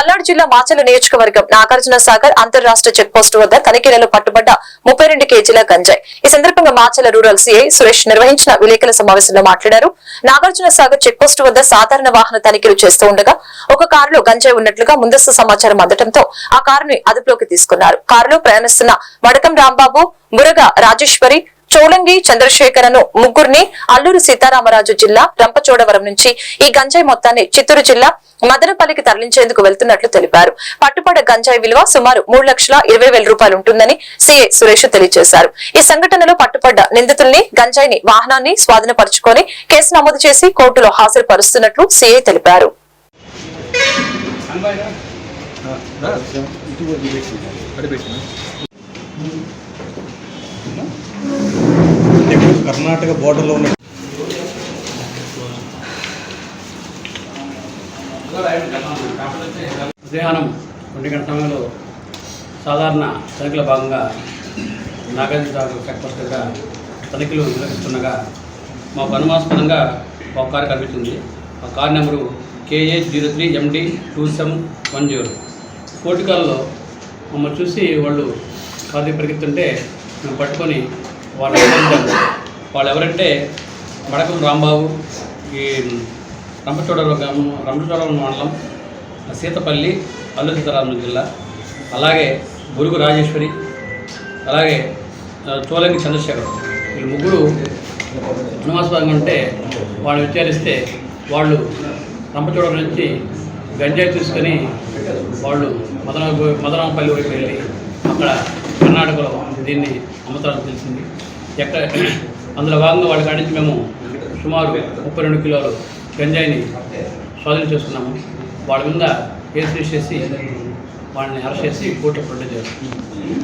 పల్నాడు జిల్లా మాచల నియోజకవర్గం నాగార్జున సాగర్ అంతర్రాష్ట్ర చెక్పోస్ట్ వద్ద తనిఖీలలో పట్టుబడ్డ ముప్పై రెండు కేజీల గంజాయి. ఈ సందర్భంగా మాచల రూరల్ సీఐ సురేష్ నిర్వహించిన విలేకరుల సమావేశంలో మాట్లాడారు. నాగార్జున సాగర్ చెక్పోస్ట్ వద్ద సాధారణ వాహన తనిఖీలు చేస్తూ ఉండగా ఒక కారులో గంజాయి ఉన్నట్లుగా ముందస్తు సమాచారం అందడంతో ఆ కారుని అదుపులోకి తీసుకున్నారు. కారులో ప్రయాణిస్తున్న వడకం రాంబాబు మురగ రాజేశ్వరి చోళంగి చంద్రశేఖరను ముగ్గురిని అల్లూరు సీతారామరాజు జిల్లా రంపచోడవరం నుంచి ఈ గంజాయి మొత్తాన్ని చిత్తూరు జిల్లా మదనపల్లికి తరలించేందుకు వెళ్తున్నట్లు తెలిపారు. పట్టుపడ గంజాయి విలువ సుమారు మూడు లక్షల ఇరవై వేల రూపాయలు ఉంటుందని సీఏ సురేష్ తెలియజేశారు. ఈ సంఘటనలో పట్టుబడ్డ నిందితుల్ని గంజాయిని వాహనాన్ని స్వాధీనపరుచుకొని కేసు నమోదు చేసి కోర్టులో హాజరుపరుస్తున్నట్లు సీఐ తెలిపారు. కర్ణాటక బోర్డర్లో ఉన్న మధ్యాహ్నం రెండు గంట సమయంలో సాధారణ తనిఖీల భాగంగా నాగార్జున చెక్ దగ్గర తనిఖీలు నిర్వహిస్తుండగా మాకు అనుమానాస్పదంగా ఒక కారు కనిపిస్తుంది. ఆ car number K A zero three M D two seven one zero కోటికాల్లో మమ్మల్ని చూసి వాళ్ళు కారు పరిగెత్తుంటే మేము పట్టుకొని వాళ్ళు వాళ్ళు ఎవరంటే మడకం రాంబాబు ఈ రంపచోడవరం గ్రామం రంపచోడవరం మండలం సీతపల్లి అల్లు సీతారామం జిల్లా అలాగే బురుగు రాజేశ్వరి అలాగే చోలంగి చంద్రశేఖర్. వీళ్ళు ముగ్గురు అనుమాస్పదంగా ఉంటే వాళ్ళు విచారిస్తే వాళ్ళు రంపచోడవరం నుంచి గంజాయి తీసుకొని వాళ్ళు మదన మదనపల్లి వైపు వెళ్ళి అక్కడ కర్ణాటకలో దీన్ని అమ్మతారని తెలిసింది. ఎక్కడ అందులో భాగంగా వాళ్ళ కాడి నుంచి మేము సుమారు ముప్పై రెండు కిలోలు గంజాయిని స్వాధీనం చేసుకున్నాము. వాళ్ళ మీద కేసు చేసి వాళ్ళని అరెస్ట్ చేసి కోర్టు ప్రొడ్యూస్ చేస్తాం